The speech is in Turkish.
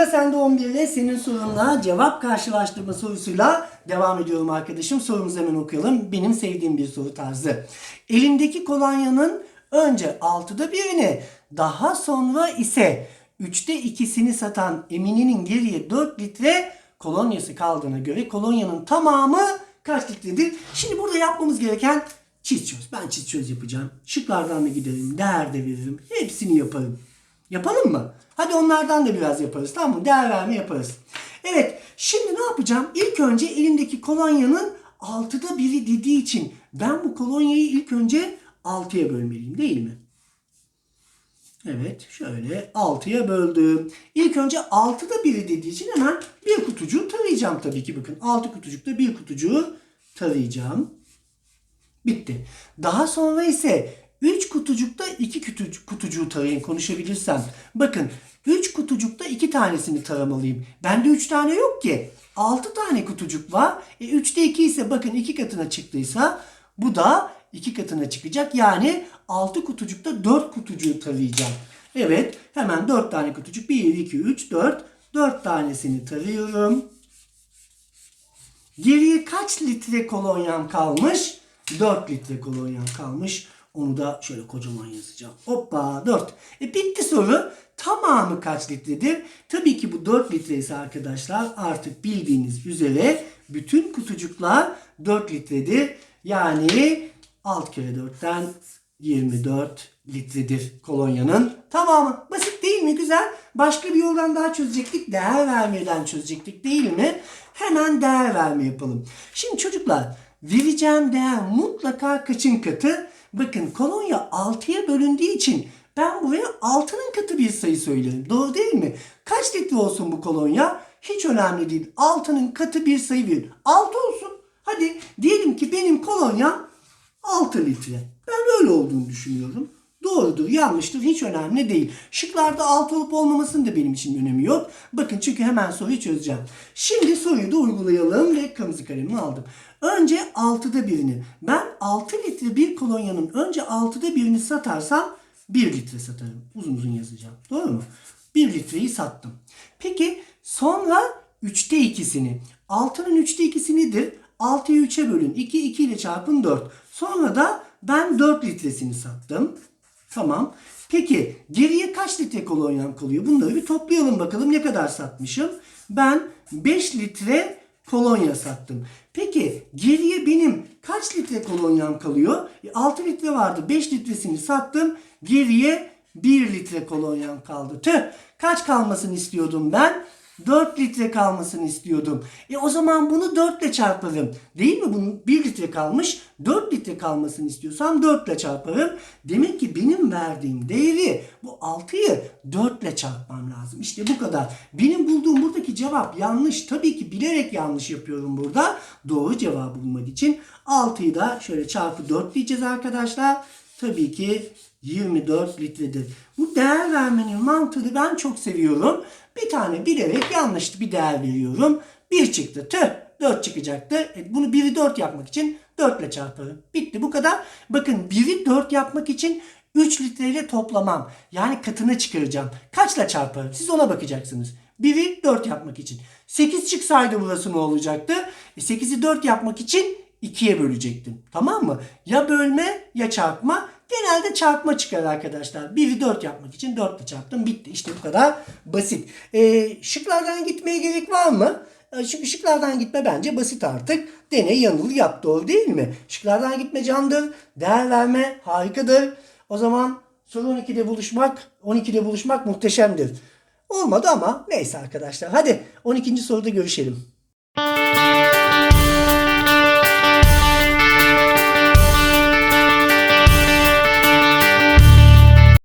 Sıra sende 11 ile senin sorunla cevap karşılaştırma sorusuyla devam ediyorum arkadaşım. Sorumuzu hemen okuyalım. Benim sevdiğim bir soru tarzı. Elimdeki kolonyanın önce 6'da birini daha sonra ise 3'te ikisini satan Emine'nin geriye 4 litre kolonyası kaldığına göre kolonyanın tamamı kaç litredir? Şimdi burada yapmamız gereken çiz çöz. Ben çiz çöz yapacağım. Şıklardan da giderim. Değer de veririm. Hepsini yaparım. Yapalım mı? Hadi onlardan da biraz yaparız tamam mı? Değer verme yaparız. Evet şimdi ne yapacağım? İlk önce elimdeki kolonyanın altıda biri dediği için ben bu kolonyayı ilk önce altıya bölmeliyim değil mi? Evet şöyle 6'ya böldüm. İlk önce 6'da biri dediği için hemen bir kutucuğu tarayacağım tabii ki bakın. 6 kutucukta bir kutucuğu tarayacağım. Bitti. Daha sonra ise 3 kutucukta 2 kutucuk, kutucuğu tarayın konuşabilirsem. Bakın 3 kutucukta 2 tanesini taramalıyım. Bende 3 tane yok ki. 6 tane kutucuk var. E 3'te 2 ise bakın 2 katına çıktıysa bu da 2 katına çıkacak. Yani 6 kutucukta 4 kutucuğu tarayacağım. Evet hemen 4 tane kutucuk. 1, 2, 3, 4. 4 tanesini tarıyorum. Geriye kaç litre kolonyam kalmış? 4 litre kolonyam kalmış. Onu da şöyle kocaman yazacağım. Hoppa 4. E bitti soru. Tamamı kaç litredir? Tabii ki bu 4 litre ise arkadaşlar artık bildiğiniz üzere bütün kutucuklar 4 litredir. Yani 6 kere 4'ten 24 litredir kolonyanın tamamı. Basit değil mi? Güzel. Başka bir yoldan daha çözecektik. Değer vermeden çözecektik değil mi? Hemen değer verme yapalım. Şimdi çocuklar vereceğim değer mutlaka kaçın katı? Bakın kolonya 6'ya bölündüğü için ben buraya 6'nın katı bir sayı söylerim. Doğru değil mi? Kaç litre olsun bu kolonya? Hiç önemli değil. 6'nın katı bir sayı verin. 6 olsun. Hadi diyelim ki benim kolonyam 6 litre. Ben öyle olduğunu düşünüyorum. Doğrudur, yanlıştır, hiç önemli değil. Şıklarda 6 olup olmamasının da benim için önemi yok. Bakın çünkü hemen soruyu çözeceğim. Şimdi soruyu da uygulayalım ve kırmızı kalemimi aldım. Önce 6'da birini. Ben 6 litre bir kolonyanın önce 6'da birini satarsam 1 litre satarım. Uzun uzun yazacağım. Doğru mu? 1 litreyi sattım. Peki sonra 3'te ikisini. 6'nın 3'te ikisi nedir? 6'yı 3'e bölün. 2, 2 ile çarpın 4. Sonra da ben 4 litresini sattım. Tamam. Peki geriye kaç litre kolonyam kalıyor? Bunları bir toplayalım bakalım ne kadar satmışım. Ben 5 litre kolonya sattım. Peki geriye benim kaç litre kolonyam kalıyor? E, 6 litre vardı. 5 litresini sattım. Geriye 1 litre kolonyam kaldı. Tüh. Kaç kalmasını istiyordum ben? 4 litre kalmasını istiyordum. E o zaman bunu 4 ile çarparım. Değil mi? Bunun 1 litre kalmış. 4 litre kalmasını istiyorsam 4 ile çarparım. Demek ki benim verdiğim değeri bu 6'yı 4 ile çarpmam lazım. İşte bu kadar. Benim bulduğum buradaki cevap yanlış. Tabii ki bilerek yanlış yapıyorum burada. Doğru cevabı bulmak için 6'yı da şöyle çarpı 4 diyeceğiz arkadaşlar. Tabii ki 24 litredir. Bu değer vermenin mantığını ben çok seviyorum. Bir tane bilerek yanlış bir değer veriyorum. 1 çıktı. Tüh 4 çıkacaktı. E, bunu 1'i 4 yapmak için 4 ile çarparım. Bitti bu kadar. Bakın 1'i 4 yapmak için 3 litreyle toplamam. Yani katını çıkaracağım. Kaçla çarparım? Siz ona bakacaksınız. 1'i 4 yapmak için. 8 çıksaydı burası ne olacaktı? E 8'i 4 yapmak için 2'ye bölecektim. Tamam mı? Ya bölme ya çarpma. Genelde çarpma çıkar arkadaşlar. 1'i 4 yapmak için 4 ile çarptım. Bitti. İşte bu kadar basit. Ee, şıklardan gitmeye gerek var mı? Ee, Çünkü şıklardan gitme bence basit artık. Deney yanıl yap doğru değil mi? Şıklardan gitme candır. Değer verme harikadır. O zaman soru 12'de buluşmak, 12'de buluşmak muhteşemdir. Olmadı ama neyse arkadaşlar. Hadi 12. soruda görüşelim.